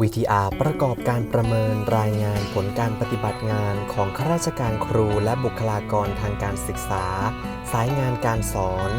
VTR ประกอบการประเมินรายงานผลการปฏิบัติงานของข้าราชการครูและบุคลากรทางการศึกษา สายงานการสอน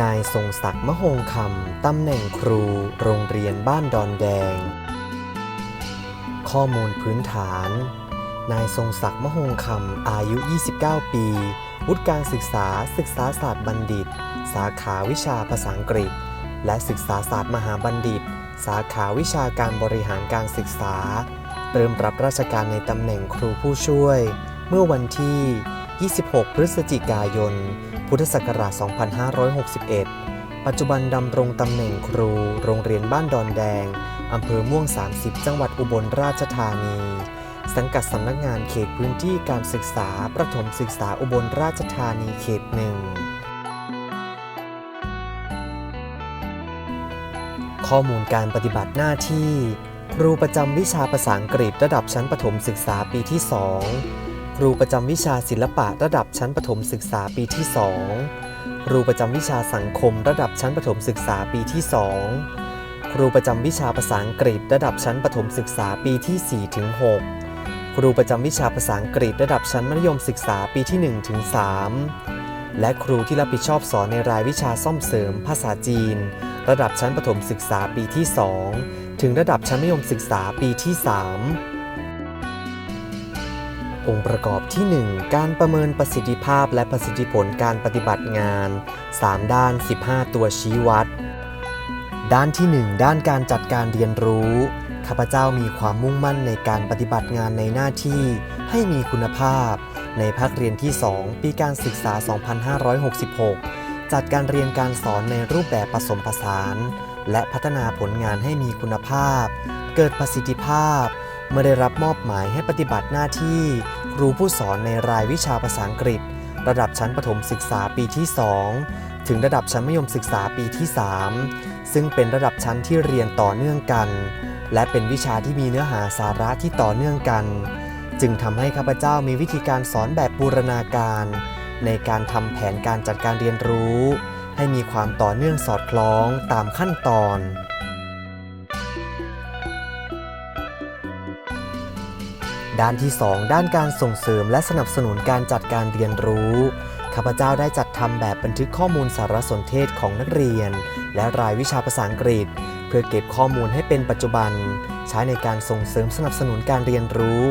นายทรงศักดิ์มะโฮงคำตำแหน่งครู โรงเรียนบ้านดอนแดง ข้อมูลพื้นฐาน นายทรงศักดิ์มะโฮงคำอายุ 29 ปี วุฒิการศึกษาศึกษาศาสตร์บัณฑิต สาขาวิชาภาษาอังกฤษ และศึกษาศาสตร์มหาบัณฑิต สาขาวิชาการบริหารการศึกษา เริ่มรับราชการในตำแหน่งครูผู้ช่วย เมื่อวันที่ 26 พฤศจิกายน พุทธศักราช 2561 ปัจจุบันดำรงตำแหน่งครูโรงเรียนบ้านดอนแดง อำเภอม่วง 30 จังหวัดอุบลราชธานี สังกัดสำนักงานเขตพื้นที่การศึกษาประถมศึกษาอุบลราชธานีเขตหนึ่ง ข้อมูลการปฏิบัติหน้าที่ ครูประจำวิชาภาษาอังกฤษระดับชั้นประถมศึกษาปีที่ 2 ครูประจำวิชาศิลปะระดับชั้นประถมศึกษาปีที่ 2 ครูประจำวิชาสังคมระดับชั้นประถมศึกษาปีที่ 2 ครูประจำวิชาภาษาอังกฤษระดับชั้นประถมศึกษาปีที่4ถึง6ครูประจำวิชาภาษาอังกฤษระดับชั้นมัธยมศึกษาปีที่1ถึง3และครูที่รับผิดชอบสอนในรายวิชาซ่อมเสริม ภาษาจีน ระดับชั้นประถมศึกษาปีที่ 2 ถึงระดับชั้นมัธยมศึกษาปีที่ 3 องค์ประกอบที่ 1 การประเมินประสิทธิภาพและประสิทธิผลการปฏิบัติงาน 3 ด้าน 15 ตัวชี้วัด ด้านที่ 1 ด้านการจัดการเรียนรู้ข้าพเจ้ามีความมุ่งมั่นในการปฏิบัติงานในหน้าที่ให้มีคุณภาพ ในภาคเรียนที่ 2 ปีการศึกษา 2566 จัดการเรียนการสอนในรูปแบบผสมผสาน และพัฒนาผลงานให้มีคุณภาพ เกิดประสิทธิภาพ เมื่อได้รับมอบหมายให้ปฏิบัติหน้าที่ ครูผู้สอนในรายวิชาภาษาอังกฤษ ระดับชั้นประถมศึกษาปีที่ 2 ถึงระดับชั้นมัธยมศึกษาปีที่ 3 ซึ่งเป็นระดับชั้นที่เรียนต่อเนื่องกัน และเป็นวิชาที่มีเนื้อหาสาระที่ต่อเนื่องกัน จึงทำให้ข้าพเจ้ามีวิธีการสอนแบบบูรณาการ ในการทำแผนการจัดการเรียนรู้ ให้มีความต่อเนื่องสอดคล้องตามขั้นตอน ด้านที่ 2 ด้านการส่งเสริมและสนับสนุนการจัดการเรียนรู้ข้าพเจ้าได้จัดทำแบบบันทึกข้อมูลสารสนเทศของนักเรียน และรายวิชาภาษาอังกฤษ เพื่อเก็บข้อมูลให้เป็นปัจจุบัน ใช้ในการส่งเสริมสนับสนุนการเรียนรู้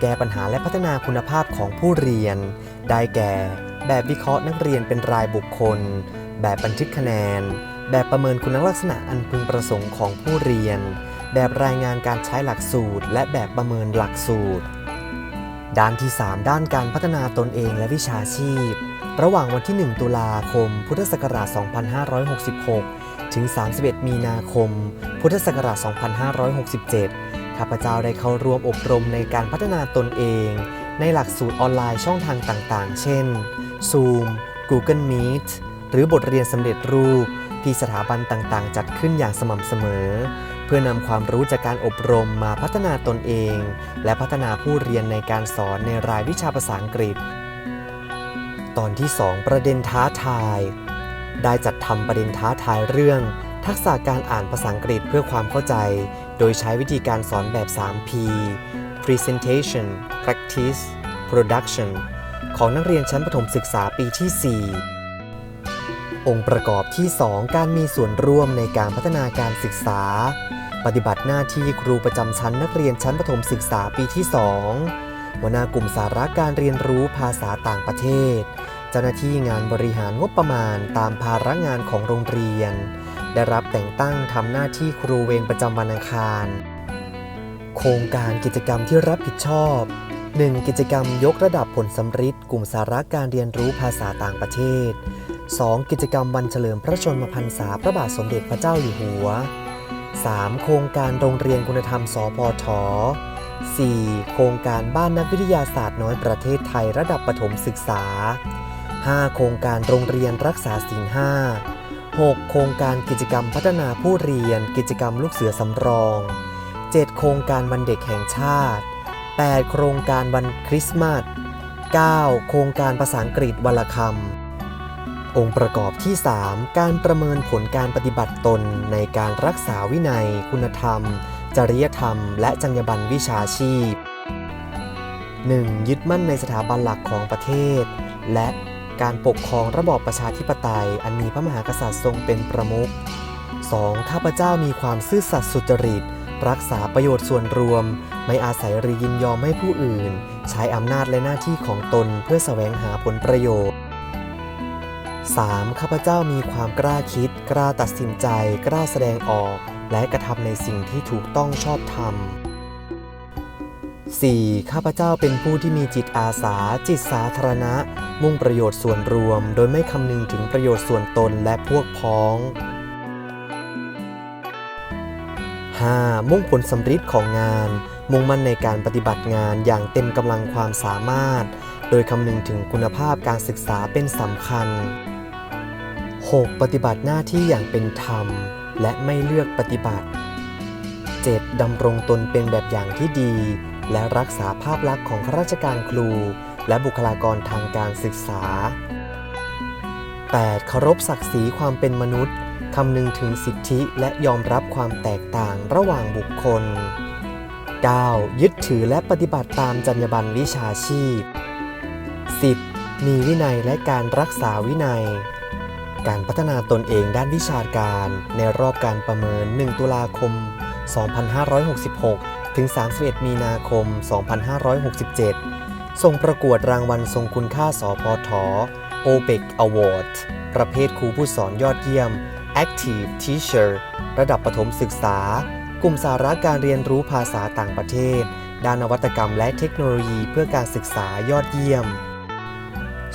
แก้ปัญหาและพัฒนาคุณภาพของผู้เรียน ได้แก่ แบบวิเคราะห์นักเรียนเป็นรายบุคคล แบบบันทึกคะแนน แบบประเมินคุณลักษณะอันพึงประสงค์ของผู้เรียน แบบรายงานการใช้หลักสูตร และแบบประเมินหลักสูตร ด้านที่ 3 ด้านการพัฒนาตนเองและวิชาชีพ ระหว่างวันที่ 1 ตุลาคม พุทธศักราช 2566 ถึง 31 มีนาคม พุทธศักราช 2567 ข้าพเจ้าได้เข้าร่วมอบรมในการพัฒนาตนเอง ในหลักสูตรออนไลน์ช่องทางต่างๆ เช่น Zoom Google Meet หรือบทเรียนสำเร็จรูปที่สถาบันต่างๆ จัดขึ้นอย่างสม่ำเสมอ เพื่อนำความรู้จากการอบรมมาพัฒนาตนเอง และพัฒนาผู้เรียนในการสอนในรายวิชาภาษาอังกฤษ ตอนที่ 2 ประเด็นท้าทาย ได้จัดทำประเด็นท้าทายเรื่อง ทักษะการอ่านภาษาอังกฤษเพื่อความเข้าใจ โดยใช้วิธีการสอนแบบ 3P Presentation Practice Production ของนักเรียนชั้นประถมศึกษาปีที่ 4 องค์ประกอบที่ 2 การมีส่วนร่วมในการพัฒนาการศึกษา ปฏิบัติหน้าที่ครูประจำชั้นนักเรียนชั้นประถมศึกษาปีที่ 2หัวหน้ากลุ่มสาระการเรียนรู้ภาษาต่างประเทศ เจ้าหน้าที่งานบริหารงบประมาณตามภาระงานของโรงเรียน ได้รับแต่งตั้งทำหน้าที่ครูเวรประจำวันอังคาร โครงการกิจกรรมที่รับผิดชอบ 1. กิจกรรมยกระดับผลสำฤทธิ์กลุ่มสาระการเรียนรู้ภาษาต่างประเทศ 2. กิจกรรมวันเฉลิมพระชนมพรรษาพระบาทสมเด็จพระเจ้าอยู่หัว 3. โครงการโรงเรียนคุณธรรมสพท 4. โครงการบ้านนักวิทยาศาสตร์น้อยประเทศไทยระดับประถมศึกษา 5. โครงการโรงเรียนรักษาศีลห้า 6. โครงการกิจกรรมพัฒนาผู้เรียน กิจกรรมลูกเสือสำรอง 7. โครงการวันเด็กแห่งชาติ 8. โครงการวันคริสต์มาส 9. โครงการภาษาอังกฤษวันละคำ องค์ประกอบที่ 3 การประเมินผลการปฏิบัติตนในการรักษาวินัย คุณธรรม จริยธรรม และจรรยาบรรณวิชาชีพ 1. ยึดมั่นในสถาบันหลักของประเทศ และการปกครองระบอบประชาธิปไตย อันมีพระมหากษัตริย์ทรงเป็นประมุข 2. ข้าพเจ้ามีความซื่อสัตย์สุจริต รักษาประโยชน์ส่วนรวม ไม่อาศัยหรือยินยอมให้ผู้อื่น ใช้อำนาจและหน้าที่ของตนเพื่อแสวงหาผลประโยชน์ 3. ข้าพเจ้ามีความกล้าคิด กล้าตัดสินใจ กล้าแสดงออก และกระทำในสิ่งที่ถูกต้องชอบธรรม 4. ข้าพเจ้าเป็นผู้ที่มีจิตอาสา จิตสาธารณะ มุ่งประโยชน์ส่วนรวม โดยไม่คำนึงถึงประโยชน์ส่วนตนและพวกพ้อง 5. มุ่งผลสำฤทธิ์ของงาน มุ่งมั่นในการปฏิบัติงานอย่างเต็มกำลังความสามารถ โดยคำนึงถึงคุณภาพการศึกษาเป็นสำคัญ 6. ปฏิบัติหน้าที่อย่างเป็นธรรม และไม่เลือกปฏิบัติ 7. ดำรงตนเป็นแบบอย่างที่ดี และรักษาภาพลักษณ์ของข้าราชการครู และบุคลากรทางการศึกษา 8. เคารพศักดิ์ศรีความเป็นมนุษย์ คำนึงถึงสิทธิและยอมรับความแตกต่างระหว่างบุคคล 9. ยึดถือและปฏิบัติตามจรรยาบรรณวิชาชีพ 10. มีวินัยและการรักษาวินัย การพัฒนาตนเองด้านวิชาการในรอบการประเมิน 1 ตุลาคม 2566 ถึง 31 มีนาคม 2567 ส่งประกวดรางวัลทรงคุณค่าสพท OPEC Award ประเภทครูผู้สอนยอดเยี่ยม Active Teacher ระดับประถมศึกษา กลุ่มสาระการเรียนรู้ภาษาต่างประเทศ ด้านนวัตกรรมและเทคโนโลยีเพื่อการศึกษายอดเยี่ยม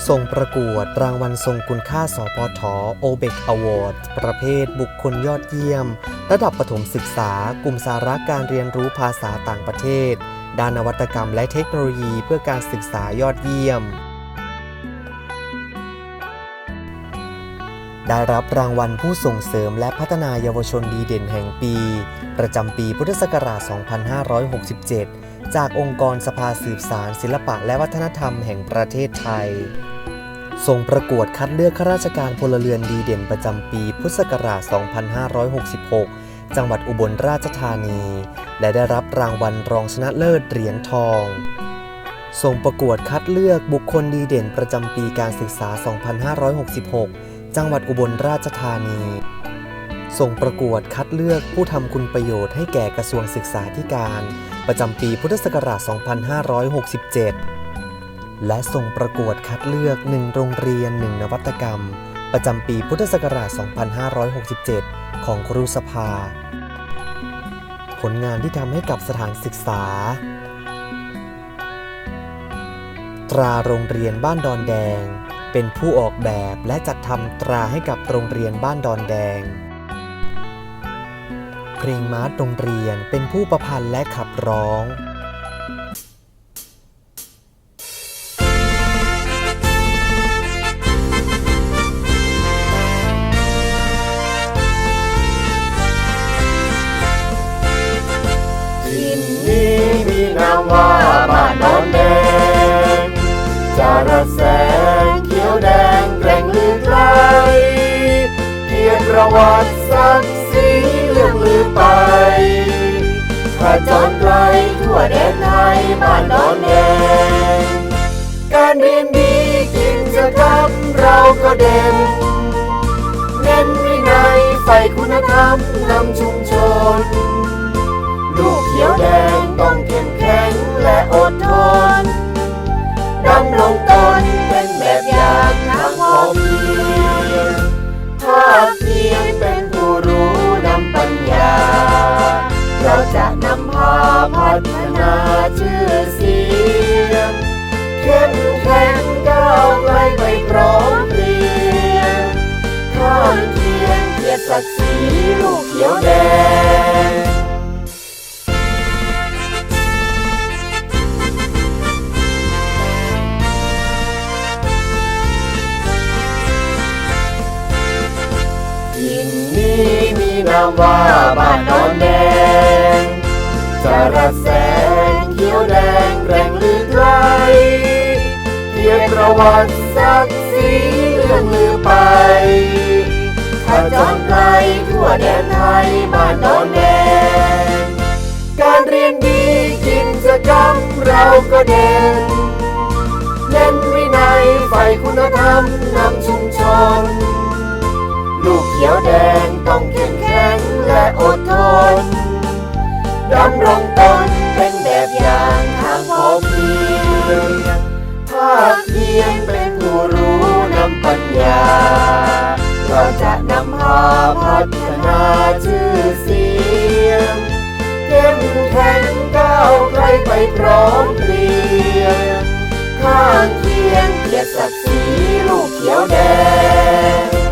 ส่งประกวดรางวัลทรงคุณค่าสพทอ OBEC Award ประเภทบุคคลยอดเยี่ยม ระดับประถมศึกษา กลุ่มสาระการเรียนรู้ภาษาต่างประเทศ ด้านนวัตกรรมและเทคโนโลยีเพื่อการศึกษายอดเยี่ยม ได้รับรางวัลผู้ส่งเสริมและพัฒนาเยาวชนดีเด่นแห่งปี ประจำปีพุทธศักราช 2567 จากองค์กรสภาสืบสารศิลปะและวัฒนธรรมแห่งประเทศไทย ส่งประกวดคัดเลือกข้าราชการพลเรือนดีเด่นประจำปีพุทธศักราช 2566 จังหวัดอุบลราชธานี และได้รับรางวัลรองชนะเลิศเหรียญทองส่งประกวดคัดเลือกบุคคลดีเด่นประจำปีการศึกษา 2566 จังหวัดอุบลราชธานี ส่งประกวดคัดเลือกผู้ทำคุณประโยชน์ให้แก่กระทรวงศึกษาธิการ ประจำปีพุทธศักราช 2567 และส่งประกวดคัดเลือก1โรงเรียน 1 นวัตกรรม ประจำปีพุทธศักราช 2567 ของครูสภา ผลงานที่ทำให้กับสถานศึกษาตราโรงเรียนบ้านดอนแดง เป็นผู้ออกแบบและจัดทำตราให้กับโรงเรียนบ้านดอนแดง เพลงมาร์ชโรงเรียนเป็นผู้ประพันธ์และขับร้องทินนี้มีนามว่าบ้านนอนแดงจาระแส เกียรติประวัติศักดิ์ศรีเรื่องลือไปถ้าจรไกลทั่วแดนไทยบ้านนอนแดง การเรียนดีกิจกรรมเราก็เด่น เน้นวินัยใฝ่คุณธรรมนำชุมชน ว่าบ้านนอนแดงจาระแสงเขียวแดงแรงลือไกลเกียรติประวัติศักดิ์ศรีรื่องลือไปขจรไกลทั่วแดนไทยบ้านดอนแดง การเรียนดีกิจกรรมเราก็เด่นเน้นวินัยใฝ่คุณธรรมนำชุมชน ลูกเขียวแดง ต้องเข้มแข็งและอดทนดำรงตนเป็นแบบอย่างทางพอเพียงภาคเพียงเป็นผู้รู้นำปัญญา เราจะนำพาพัฒนาชื่อเสียงเข้มแข็งก้าวไกลไปพร้อมเพรียงข้างเคียงเกียรติศักดิ์ศรีลูกเขียวแดง